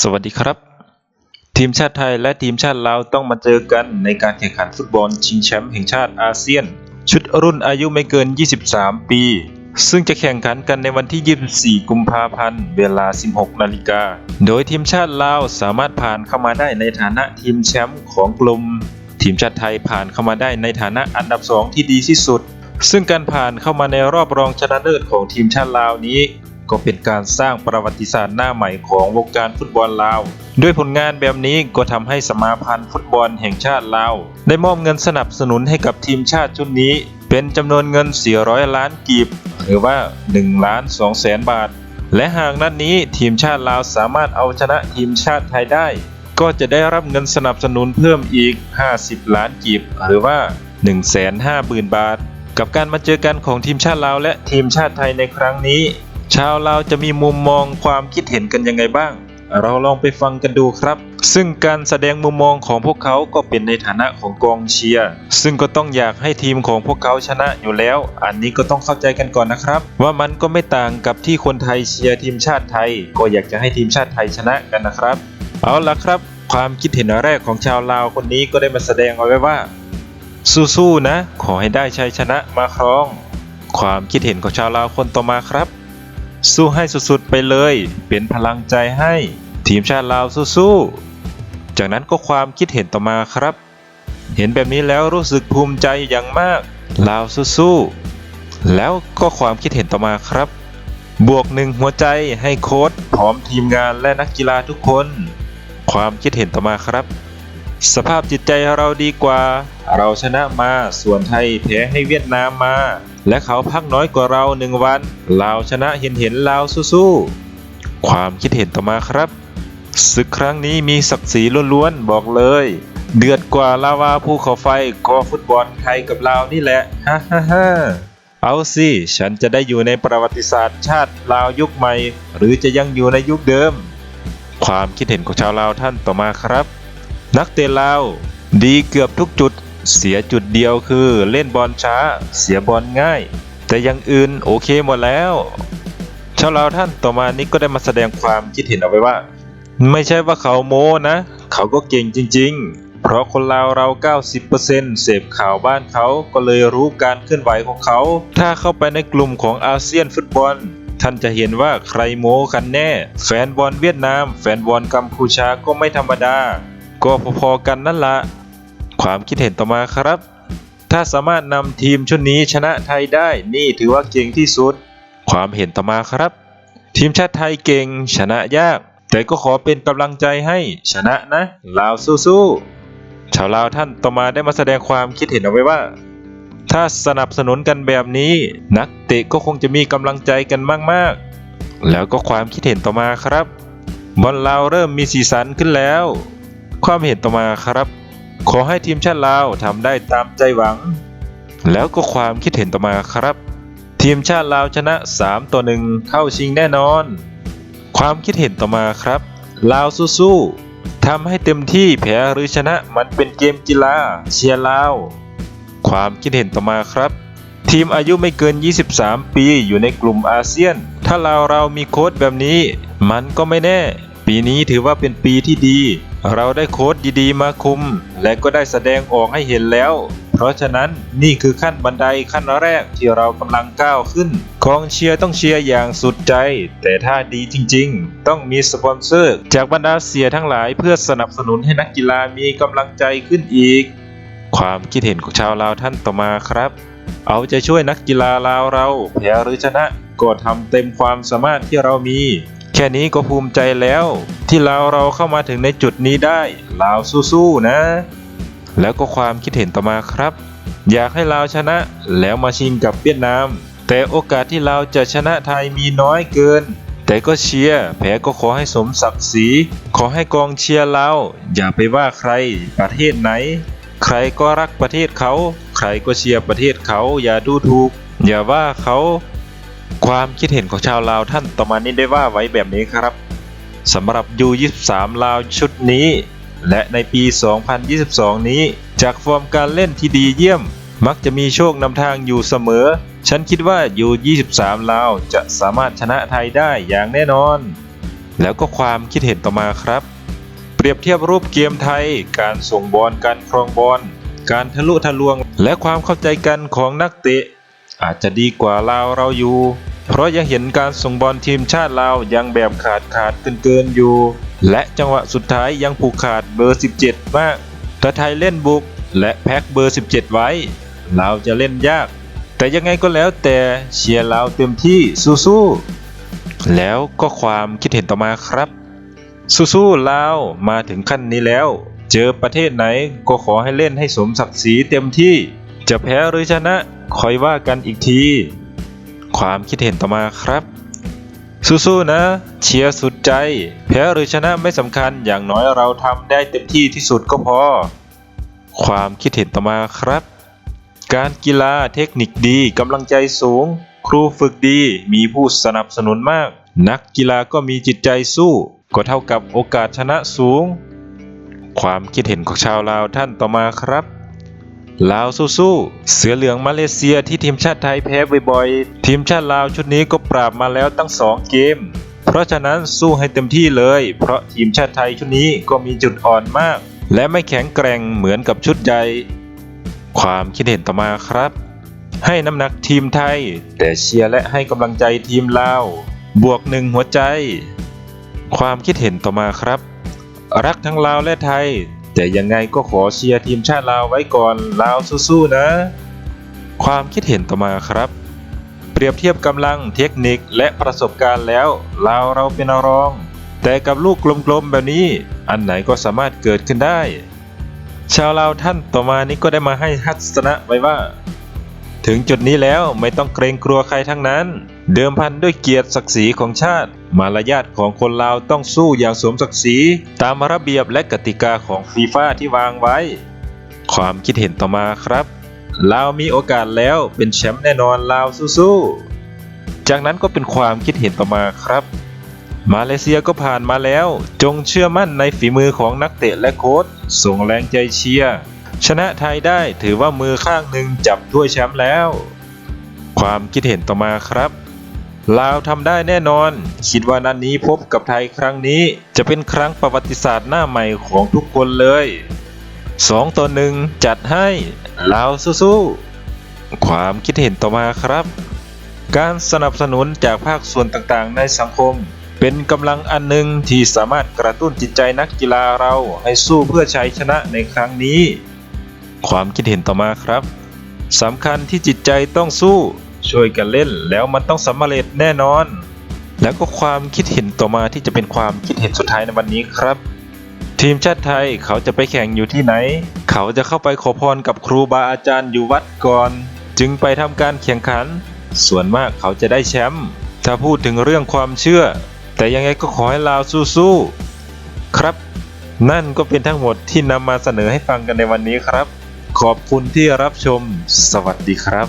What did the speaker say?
สวัสดีครับ ทีมชาติไทยและทีมชาติลาวต้องมาเจอกันในการแข่งขันฟุตบอลชิงแชมป์แห่งชาติอาเซียน ชุดรุ่นอายุไม่เกิน 23 ปี ซึ่งจะแข่งขันกันในวันที่ 24 กุมภาพันธ์เวลา 16 นาฬิกา โดยทีมชาติลาวสามารถผ่านเข้ามาได้ในฐานะทีมแชมป์ของกลุ่มทีมชาติไทยผ่านเข้ามาได้ในฐานะอันดับ 2 ที่ดีที่สุด ซึ่งการผ่านเข้ามาในรอบรองชนะเลิศของทีมชาติลาวนี้ ก็เป็นการสร้างประวัติศาสตร์หน้าใหม่ของวงการฟุตบอลลาว ด้วยผลงานแบบนี้ก็ทำให้สมาพันธ์ฟุตบอลแห่งชาติลาวได้มอบเงินสนับสนุนให้กับทีมชาติชุดนี้ เป็นจำนวนเงิน 400 ล้านกีบ หรือว่า1ล้าน2แสนบาท และหากนัดนี้ทีมชาติลาวสามารถเอาชนะทีมชาติไทยได้ ก็จะได้รับเงินสนับสนุนเพิ่มอีก 50 ล้านกีบ หรือว่า 150,000บาท กับการมาเจอกันของทีมชาติลาวและทีมชาติไทยในครั้งนี้ ชาวลาวจะมีมุมมองความคิดเห็นกันยังไงบ้าง เราลองไปฟังกันดูครับ ซึ่งการแสดงมุมมองของพวกเขาก็เป็นในฐานะของกองเชียร์ ซึ่งก็ต้องอยากให้ทีมของพวกเขาชนะอยู่แล้ว อันนี้ก็ต้องเข้าใจกันก่อนนะครับ ว่ามันก็ไม่ต่างกับที่คนไทยเชียร์ทีมชาติไทย ก็อยากจะให้ทีมชาติไทยชนะกันนะครับ เอาล่ะครับ ความคิดเห็นแรกของชาวลาวคนนี้ก็ได้มาแสดงเอาไว้ว่า สู้ๆนะ ขอให้ได้ชัยชนะมาครอง ความคิดเห็นของชาวลาวคนต่อมาครับ สู้ให้สุดๆไปเลย เป็นพลังใจให้ ทีมชาติลาวสู้ๆ จากนั้นก็ความคิดเห็นต่อมาครับ เห็นแบบนี้แล้วรู้สึกภูมิใจอย่างมาก ลาวสู้ๆ แล้วก็ความคิดเห็นต่อมาครับ บวกหนึ่งหัวใจให้โค้ชพร้อมทีมงานและนักกีฬาทุกคน ความคิดเห็นต่อมาครับ สภาพจิตใจเราดีกว่า เราชนะมา ส่วนไทยแพ้ให้เวียดนามมา และเขาพักน้อยกว่าเราหนึ่งวันลาชนะเห็นเห็นลาสู้ๆความคิดเห็นต่อมาครับ ศึกครั้งนี้มีศักดิ์ศรีล้วนๆบอกเลย เดือดกว่าลาวาภูเขาไฟก็ฟุตบอลไทยกับลาวนี่แหละฮ่าฮ่าฮ่าเอาสิฉันจะได้อยู่ในประวัติศาสตร์ชาติลาวยุคใหม่ หรือจะยังอยู่ในยุคเดิม ความคิดเห็นของชาวลาวท่านต่อมาครับ นักเตะลาวดีเกือบทุกจุด เสียจุดเดียวคือเล่นบอลช้า เสียบอลง่าย แต่อยังอื่นโอเคหมดแล้วชาวลาวท่านต่อมานี้ก็ได้มาแสดงความคิดเห็นเอาไว้ว่า ไม่ใช่ว่าเขาโม้นะ เขาก็เก่งจริง ๆ เพราะคนลาวเรา 90%เสพข่าวบ้านเขาก็เลยรู้การเคลื่อนไหวของเขา ถ้าเข้าไปในกลุ่มของอาเซียนฟุตบอลท่านจะเห็นว่าใครโม้กันแน่ แฟนบอลเวียดนาม แฟนบอลกัมพูชาก็ไม่ธรรมดา ก็พอๆกันนั่นละ ความคิดเห็นต่อมาครับ ถ้าสามารถนำทีมชุดนี้ชนะไทยได้นี่ถือว่าเก่งที่สุด ความเห็นต่อมาครับ ทีมชาติไทยเก่งชนะยาก แต่ก็ขอเป็นกำลังใจให้ชนะนะลาวสู้ๆชาวลาวท่านต่อมาได้มาแสดงความคิดเห็นเอาไว้ว่า ถ้าสนับสนุนกันแบบนี้ นักเตะก็คงจะมีกำลังใจกันมากๆ แล้วก็ความคิดเห็นต่อมาครับบอลลาวเริ่มมีสีสันขึ้นแล้ว ความเห็นต่อมาครับ ขอให้ทีมชาติลาวทำได้ตามใจหวัง แล้วก็ความคิดเห็นต่อมาครับ ทีมชาติลาวชนะ 3 ต่อ 1 เข้าชิงแน่นอน ความคิดเห็นต่อมาครับลาวสู้ๆทำให้เต็มที่แพ้หรือชนะมันเป็นเกมกีฬาเชียร์ลาว ความคิดเห็นต่อมาครับ ทีมอายุไม่เกิน 23 ปีอยู่ในกลุ่มอาเซียน ถ้าลาวเรามีโค้ชแบบนี้ มันก็ไม่แน่ ปีนี้ถือว่าเป็นปีที่ดี เราได้โค้ชดีๆ มาคุม และก็ได้แสดงออกให้เห็นแล้ว เพราะฉะนั้นนี่คือขั้นบันไดขั้นแรกที่เรากำลังก้าวขึ้นกองเชียร์ต้องเชียร์อย่างสุดใจ แต่ถ้าดีจริงๆ ต้องมีสปอนเซอร์ จากบรรดาเสียทั้งหลายเพื่อสนับสนุนให้นักกีฬามีกำลังใจขึ้นอีก ความคิดเห็นของชาวลาวท่านต่อมาครับ เอาใจช่วยนักกีฬาลาวเราแพ้หรือชนะก็ทำเต็มความสามารถที่เรามี แค่นี้ก็ภูมิใจแล้ว ที่ลาเราเข้ามาถึงในจุดนี้ได้ลาวสู้ๆนะ แล้วก็ความคิดเห็นต่อมาครับ อยากให้ลาวชนะแล้วมาชิงกับเวียดนาม แต่โอกาสที่ลาวจะชนะไทยมีน้อยเกิน แต่ก็เชียร์แพ้ก็ขอให้สมศักดิ์ศรีขอให้กองเชียร์เราอย่าไปว่าใครประเทศไหน ใครก็รักประเทศเขา ใครก็เชียร์ประเทศเขาอย่าดูถูก อย่าว่าเขา ความคิดเห็นของชาวลาวท่านต่อมานี้ได้ว่าไว้แบบนี้ครับสำหรับ U23 ลาวชุดนี้ และในปี 2022 นี้ จากฟอร์มการเล่นที่ดีเยี่ยม มักจะมีโชคนำทางอยู่เสมอ ฉันคิดว่า U23 ลาวจะสามารถชนะไทยได้อย่างแน่นอน แล้วก็ความคิดเห็นต่อมาครับ เปรียบเทียบรูปเกมไทย การส่งบอลการครองบอลการทะลุทะลวง และความเข้าใจกันของนักเตะ อาจจะดีกว่าลาวเราอยู่ เพราะยังเห็นการส่งบอลทีมชาติลาวยังแบบขาดขาดเกินเกินๆอยู่ และจังหวะสุดท้ายยังผูกขาดเบอร์ 17 มากถ้าไทยเล่นบุกและแพ็คเบอร์ 17 ไว้ลาวจะเล่นยาก แต่ยังไงก็แล้วแต่เชียร์ลาวเต็มที่สู้ๆแล้วก็ความคิดเห็นต่อมาครับ สู้ๆลาวมาถึงขั้นนี้แล้ว เจอประเทศไหนก็ขอให้เล่นให้สมศักดิ์ศรีเต็มที่ จะแพ้หรือชนะคอยว่ากันอีกที ความคิดเห็นต่อมาครับ สู้ๆนะ เชียร์สุดใจ แพ้หรือชนะไม่สำคัญอย่างน้อยเราทำได้เต็มที่ที่สุดก็พอ ความคิดเห็นต่อมาครับ การกีฬาเทคนิคดีกำลังใจสูง ครูฝึกดีมีผู้สนับสนุนมาก นักกีฬาก็มีจิตใจสู้ ก็เท่ากับโอกาสชนะสูง ความคิดเห็นของชาวลาวท่านต่อมาครับ ลาวสู้ๆ เสือเหลืองมาเลเซียที่ทีมชาติไทยแพ้บ่อยๆ ทีมชาติลาวชุดนี้ก็ปราบมาแล้วตั้งสองเกม เพราะฉะนั้นสู้ให้เต็มที่เลย เพราะทีมชาติไทยชุดนี้ก็มีจุดอ่อนมาก และไม่แข็งแกร่งเหมือนกับชุดใหญ่ ความคิดเห็นต่อมาครับ ให้น้ำหนักทีมไทย แต่เชียร์และให้กำลังใจทีมลาว บวกหนึ่งหัวใจ ความคิดเห็นต่อมาครับ รักทั้งลาวและไทย แต่ยังไงก็ขอเชียร์ทีมชาติลาวไว้ก่อนลาวสู้ๆนะ ความคิดเห็นต่อมาครับ เปรียบเทียบกำลังเทคนิคและประสบการณ์แล้วลาวเราเป็นรอง แต่กับลูกกลมๆแบบนี้ อันไหนก็สามารถเกิดขึ้นได้ ชาวลาวท่านต่อมานี้ก็ได้มาให้ทัศนะไว้ว่า ถึงจุดนี้แล้วไม่ต้องเกรงกลัวใครทั้งนั้น เดิมพันด้วยเกียรติศักดิ์ศรีของชาติ มารยาทของคนลาวต้องสู้อย่างสมศักดิ์ศรีตามระเบียบและกติกาของฟีฟ่าที่วางไว้ ความคิดเห็นต่อมาครับ ลาวมีโอกาสแล้วเป็นแชมป์แน่นอนลาวสู้ๆ จากนั้นก็เป็นความคิดเห็นต่อมาครับ มาเลเซียก็ผ่านมาแล้ว จงเชื่อมั่นในฝีมือของนักเตะและโค้ชส่งแรงใจเชียร์ชนะไทยได้ถือว่ามือข้างหนึ่งจับถ้วยแชมป์แล้ว ความคิดเห็นต่อมาครับ ลาวทำได้แน่นอน คิดว่านัดนนี้พบกับไทยครั้งนี้ จะเป็นครั้งประวัติศาสตร์หน้าใหม่ของทุกคนเลยสองต่อหนึ่งจัดให้ลาวสู้ๆความคิดเห็นต่อมาครับ การสนับสนุนจากภาคส่วนต่างๆ ในสังคม เป็นกำลังอันหนึ่งที่สามารถกระตุ้นจิตใจนักกีฬาเราให้สู้เพื่อชัยชนะในครั้งนี้ ความคิดเห็นต่อมาครับสำคัญที่จิตใจต้องสู้ ช่วยกันเล่นแล้วมันต้องสำเร็จแน่นอน แล้วก็ความคิดเห็นต่อมาที่จะเป็นความคิดเห็นสุดท้ายในวันนี้ครับ ทีมชาติไทยเขาจะไปแข่งอยู่ที่ไหน เขาจะเข้าไปขอพรกับครูบาอาจารย์อยู่วัดก่อน จึงไปทำการแข่งขัน ส่วนมากเขาจะได้แชมป์ถ้าพูดถึงเรื่องความเชื่อ แต่ยังไงก็ขอให้ลาวสู้ๆครับ นั่นก็เป็นทั้งหมดที่นำมาเสนอให้ฟังกันในวันนี้ครับ ขอบคุณที่รับชม สวัสดีครับ